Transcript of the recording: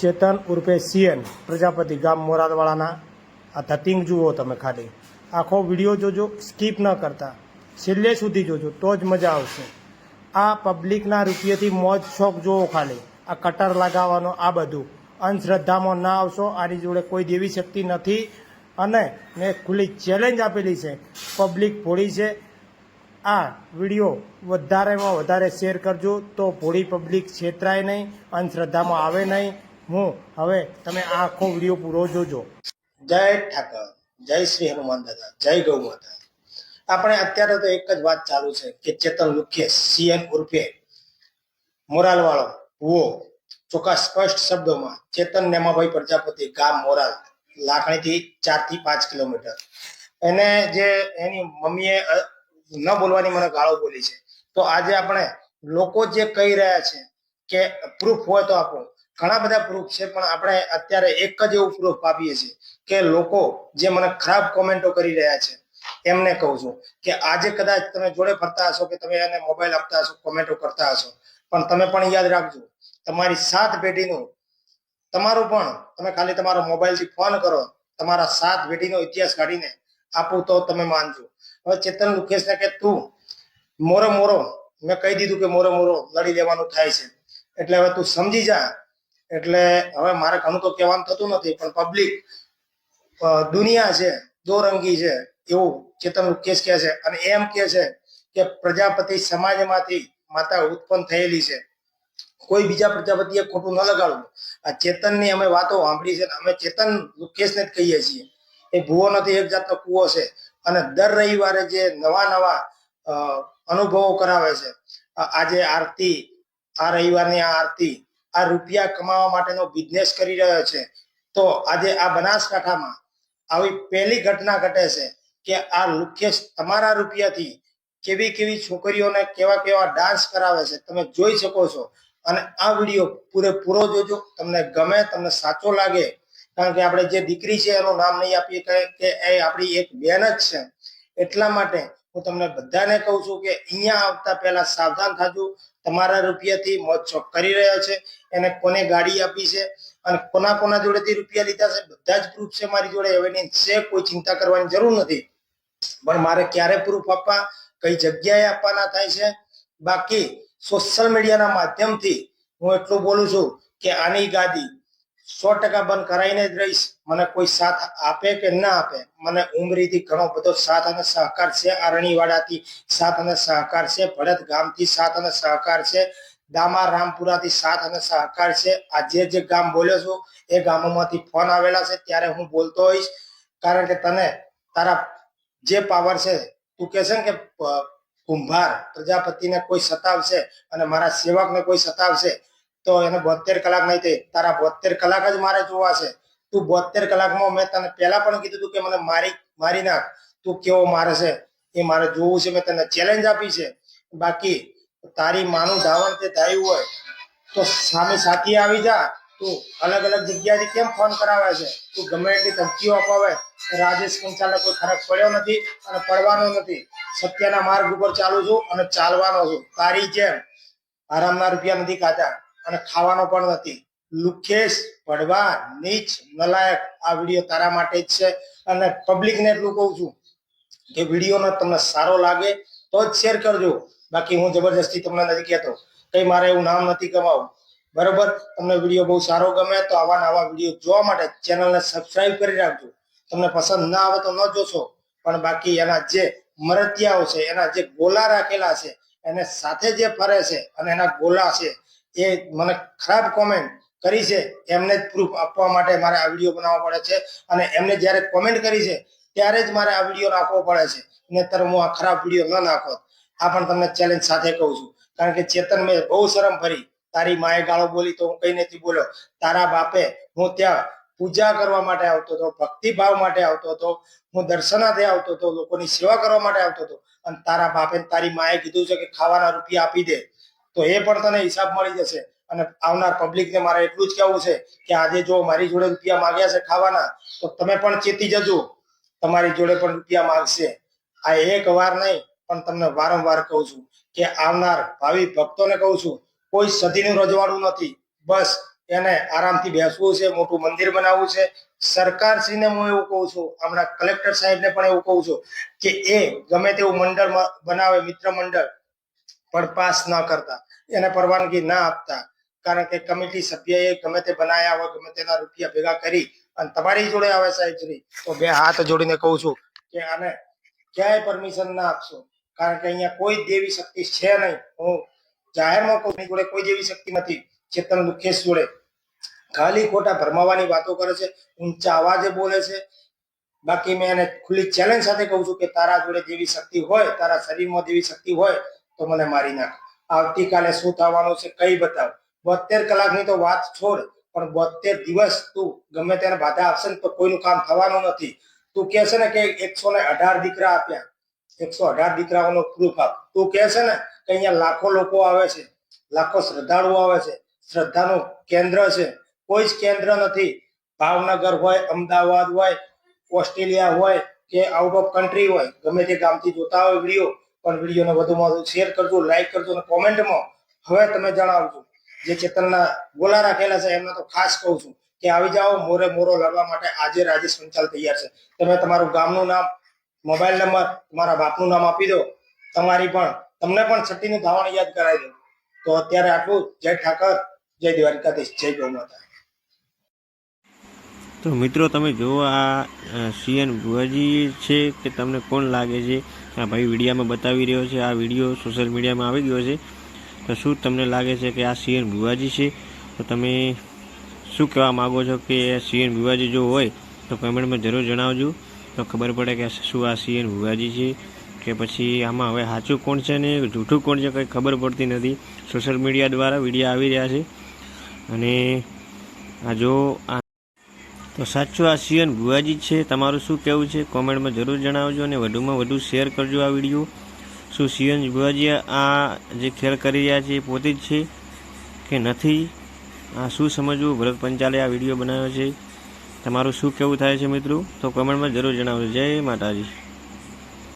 ચેતન ઉર્ફે સીએન, પ્રજાપતિ ગામ મોરાદવાળાના. આ ધતિંગ જુઓ તમે ખાલી. આખો વીડિયો જોજો, સ્કીપ ન કરતા. છેલ્લે સુધી જોજો, તો જ મજા આવશે. આ પબ્લિકના રૂપિયેથી મોજ શોખ જોવો ખાલી. આ કટર લગાવવાનો, આ બધું. અંધશ્રદ્ધામાં ના આવશો, આની જોડે કોઈ દેવી શક્તિ નથી. અને મેં ખુલ્લી ચેલેન્જ આપેલી છે. પબ્લિક ભોળી છે. આ વીડિયો વધારેમાં વધારે શેર કરજો, તો ભોળી પબ્લિક છેતરાય નહીં, અંધશ્રદ્ધામાં આવે નહીં. હું હવે તમે આ આખો વીડિયો પૂરો જોજો. જય ઠાકર, જય શ્રી હનુમાન દાદા, જય ગૌ માતા. આપણે અત્યારે તો એક જ વાત ચાલુ છે કે ચેતન લુખે સીએન ઉર્ફે મોરાલવાળો ભુવો, ચોખ્ખા સ્પષ્ટ શબ્દોમાં ચેતન નેમાભાઈ પ્રજાપતિ ગામ મોરાલ, લાખણીથી ચારથી પાંચ કિલોમીટર. એને જે એની મમ્મીએ ન બોલવાની મને ગાળો બોલી છે. તો આજે આપણે લોકો જે કહી રહ્યા છે કે પ્રૂફ હોય તો આપો. ઘણા બધા પ્રૂફ છે, પણ આપણે અત્યારે એક જ એવું પ્રૂફ આપીએ છીએ કે લોકો જે મને ખરાબ કોમેન્ટો કરી રહ્યા છે, એમને કહું છું કે આજે કદાચ તમે જોડે ફરતા હશો કે તમે એને મોબાઈલ આપતા હશો કોમેન્ટો કરતા હશો, પણ તમે પણ યાદ રાખજો, તમારી સાત પેઢીનું, તમારું પણ, તમે ખાલી તમારો મોબાઈલથી ફોન કરો, તમારા સાત પેઢીનો ઇતિહાસ કાઢીને આપું તો તમે માનજો. હવે ચેતન લુકેશને કે તું, મોરો મોરો, મેં કહી દીધું કે મોરો મોરો લડી લેવાનું થાય છે, એટલે હવે તું સમજી જા એટલે હવે મારે ઘણું તો કહેવાનું થતું નથી, પણ પબ્લિક દુનિયા છે, દોરંગી છે, એવું ચેતન કેસ કહે છે અને એમ કહે છે કે પ્રજાપતિ સમાજમાંથી માતા ઉત્પન્ન થયેલી છે. કોઈ બીજા પ્રજાપતિએ ખોટું ન લગાડવું. આ ચેતનની અમે વાતો સાંભળી છે અમે ચેતન કેસને જ કહીએ છીએ. એ ભૂવો નથી, એક જાતનો કૂવો છે. અને દર રવિવારે જે નવા નવા અનુભવો કરાવે છે. આજે આરતી, આ રવિવારની આ આરતી આ રૂપિયા કમાવા માટેનો બિઝનેસ કરી રહ્યો છે. તો આજે આ બનાસકાંઠામાં આવી પહેલી ઘટના ઘટે છે કે આ મુકેશ તમારા રૂપિયાથી કેવી કેવી છોકરીઓને કેવા કેવા ડાન્સ કરાવે છે તમે જોઈ શકો છો. અને આ વીડિયો પૂરેપૂરો જોજો. તમને ગમે, તમને સાચો લાગે. કારણ કે આપણે જે દીકરી છે એનું નામ નહીં આપીએ કે એ આપણી એક બેન જ છે. એટલા માટે હું તમને બધાને કહું છું કે અહીંયા આવતા પહેલા સાવધાન થાજો. તમારા રૂપિયાથી મોજ શોખ કરી રહ્યો છે. એને કોને ગાડી આપી છે? અને કોના કોના જોડેથી રૂપિયા લીધા છે? બધા જ પ્રૂફ છે મારી જોડે. એવિડન્સ છે કોઈ ચિંતા કરવાની જરૂર નથી. પણ મારે ક્યારે પ્રૂફ આપવા? કઈ જગ્યાએ આપવાના થાય છે? બાકી સોશિયલ મીડિયાના માધ્યમથી હું એટલું બોલું છું કે આની ગાદી સો ટકા બંધ કરાવીને જ રહીશ. મને કોઈ સાથ આપે કે ના આપે? મને ઉમરીથી ઘણો બધો સાથ અને સહકાર છે, આરણીવાડાથી સાથ અને સહકાર છે, ભરત ગામથી સાથ અને સહકાર છે, દામા રામપુરાથી સાથ અને સહકાર છે. આ જે ગામ બોલ્યો છું, એ ગામોમાંથી ફોન આવેલા છે, ત્યારે હું બોલતો હોઈશ. કારણ કે તને તારા જે પાવર છે, તું કહે છે ને કે કુંભાર પ્રજાપતિને કોઈ સતાવશે અને મારા સેવકને કોઈ સતાવશે તો એને બોતેર કલાક નહીં થાય તારા બોતેર કલાક જ મારે જોવા છે. તું બોતેર કલાકમાં મેં તને પહેલા પણ કીધું હતું કે મને મારી મારી નાખ. તું કેવો મારે છે? એ મારે જોવું છે. મેં તને ચેલેન્જ આપી છે. બાકી તારી માનું ધાવણ તે થયું હોય તો સામે સાથી આવી જા. તું અલગ અલગ જગ્યાથી કેમ ફોન કરાવે છે? તું ગમે એટલી ધમકીઓ અપાવે. રાજેશ કંચાલને કોઈ ફરક પડ્યો નથી અને પડવાનો નથી. સત્યના માર્ગ ઉપર ચાલુ છું અને ચાલવાનો છું. તારી જેમ. આરામના રૂપિયા નથી ખાધા અને ખાવાનો પણ નથી. લુકેશ પડવા નીચ નલાયક. આ વીડિયો તારા માટે જ છે અને પબ્લિકને એટલું કહું છું કે વિડીયોનો તમને સારો લાગે તો જ શેર કરજો. બાકી હું જબરજસ્તી તમને નથી કહેતો કઈ મારે એવું નામ નથી કમાવું. બરોબર? તમને વીડિયો બહુ સારો ગમે તો આવા નવા વીડિયો જોવા માટે ચેનલને સબસ્ક્રાઇબ કરી રાખજો. તમને પસંદ ના આવે તો ન જોશો. પણ બાકી એના જે મરતિયાઓ છે, એના જે ગોલા રાખેલા છે, એને સાથે જે ફરે છે અને એના ગોલા છે એ મને ખરાબ કોમેન્ટ કરી છે, એમને જ પ્રૂફ આપવા માટે મારે આ વીડિયો બનાવવો પડે છે અને એમને જ્યારે કોમેન્ટ કરી છે, ત્યારે જ મારે આ વીડિયો નાખવો પડે છે. નહીતર હું આ ખરાબ વીડિયો ન નાખો. આ પણ તમને ચેલેન્જ સાથે કહું છું. કારણ કે ચેતન મેં બહુ શરમ ભરી. તારી માએ ગાળો બોલી તો હું કઈ નથી બોલ્યો. તારા બાપે હું ત્યાં પૂજા કરવા માટે આવતો હતો, ભક્તિભાવ માટે આવતો હતો, હું દર્શનાથે આવતો હતો, લોકોની સેવા કરવા માટે આવતો હતો. અને તારા બાપે તારી માએ કીધું છે કે ખાવાના રૂપિયા આપી દે. તો એ પણ તને હિસાબ મળી જશે. અને આવનાર પબ્લિકને મારે એટલું જ કહેવું છે કે આજે જો મારી જોડે રૂપિયા માંગ્યા છે ખાવાના, તો તમે પણ ચેતી જજો. તમારી જોડે પણ રૂપિયા માંગશે. આ એક વાર નહીં, પણ તમને વારંવાર કહું છું કે આવનાર ભાવિ ભક્તોને કહું છું, કોઈ સદીનું રજવાડું નથી. બસ એને આરામથી બેસવું છે, મોટું મંદિર બનાવવું છે. સરકારશ્રીને હું એવું કહું છું, હમણાં કલેક્ટર સાહેબને પણ એવું કહું છું કે એ ગમે તેવું મંડળ બનાવે, મિત્ર મંડળ પણ પાસ ન કરતા. એને પરવાનગી ના આપતા. કારણ કે કમિટી સભ્યએ ગમે તે બનાયા હોય, ગમે તેના રૂપિયા ભેગા કરી અને તમારી જોડે આવે સાહેબ તો બે હાથ જોડીને કહું છું કે આને ક્યાંય પરમિશન ના આપશો. કારણ કે અહીંયા કોઈ દેવી શક્તિ છે નહીં. હું જાહેરમાં કહું જોડે કોઈ દેવી શક્તિ નથી. ચેતન મુકેશ જોડે ખાલી ખોટા ભરમાવાની વાતો કરે છે, ઊંચા અવાજે બોલે છે. બાકી મેં એને ખુલ્લી ચેલેન્જ સાથે કહું છું કે તારા જોડે જેવી શક્તિ હોય, તારા શરીરમાં જેવી શક્તિ હોય તો મને મારી નાખ. આવતીકાલે શું થવાનું છે કઈ બતાવ. બોતેર કલાકની તો વાત છોડ, પણ બોતેર દિવસ તું ગમે તેને બાધા આપશે ને તો કોઈનું કામ થવાનું નથી. તું કહે છે ને કે એકસો ને અઢાર દીકરા આપ્યા. એકસો અઢાર દીકરાઓનો પ્રૂફ આપ. તું કહે ને કે અહીંયા લાખો લોકો આવે છે, લાખો શ્રદ્ધાળુઓ આવે છે, શ્રદ્ધાનું કેન્દ્ર છે. કોઈ જ કેન્દ્ર નથી. ભાવનગર હોય, અમદાવાદ હોય, ઓસ્ટ્રેલિયા હોય કે આઉટ ઓફ કન્ટ્રી હોય, ગમે તે ગામથી જોતા હોય વીડિયો પણ વિડીયોને વધુમાં વધુ શેર કરજો લાઈક કરજો અને કોમેન્ટમાં હવે તમે જણાવજો. જે ચેતનના ગોલા રાખેલા છે, એમને તો ખાસ કહું છું કે આવી જાઓ, મોરે મોરો લડવા માટે આજે રાજે સંચાલ તૈયાર છે. તમે તમારું ગામનું નામ મોબાઈલ નંબર તમારા બાપનું નામ આપી દો. તમારી પણ, તમને પણ છઠ્ઠીનું ધાવણ યાદ કરાવી દો તો અત્યારે આટલું. જય ઠાકર, જય દ્વારિકાધીશ, જય ગૌ તો મિત્રો, તમે જુઓ આ સીએન ભુવાજી છે કે તમને કોણ લાગે છે? આ ભાઈ વિડીયામાં બતાવી રહ્યો છે, આ વીડિયો સોશિયલ મીડિયામાં આવી ગયો છે. તો શું તમને લાગે છે કે આ સીએન ભુવાજી છે? તો તમે શું કહેવા માગો છો કે સીએન ભુવાજી જો હોય, તો કમેન્ટમાં જરૂર જણાવજો. તો ખબર પડે કે શું આ સીએન ભુવાજી છે, કે પછી આમાં હવે સાચું કોણ છે ને જૂઠું કોણ છે કંઈ ખબર પડતી નથી. સોશિયલ મીડિયા દ્વારા વીડિયો આવી રહ્યા છે. અને આ જો આ તો સાચું આ સીએન ભુવાજી છે. તમારું શું કહેવું છે? કોમેન્ટમાં જરૂર જણાવજો અને વધુમાં વધુ શેર કરજો આ વીડિયો. શું સીએન ભુવાજી આ જે ખેલ કરી રહ્યા છે એ પોતે જ છે કે નથી? આ શું સમજવું? ભરત પંચાલે આ વીડિયો બનાવ્યો છે. તમારું શું કહેવું થાય છે મિત્રો? તો કોમેન્ટમાં જરૂર જણાવજો. જય માતાજી.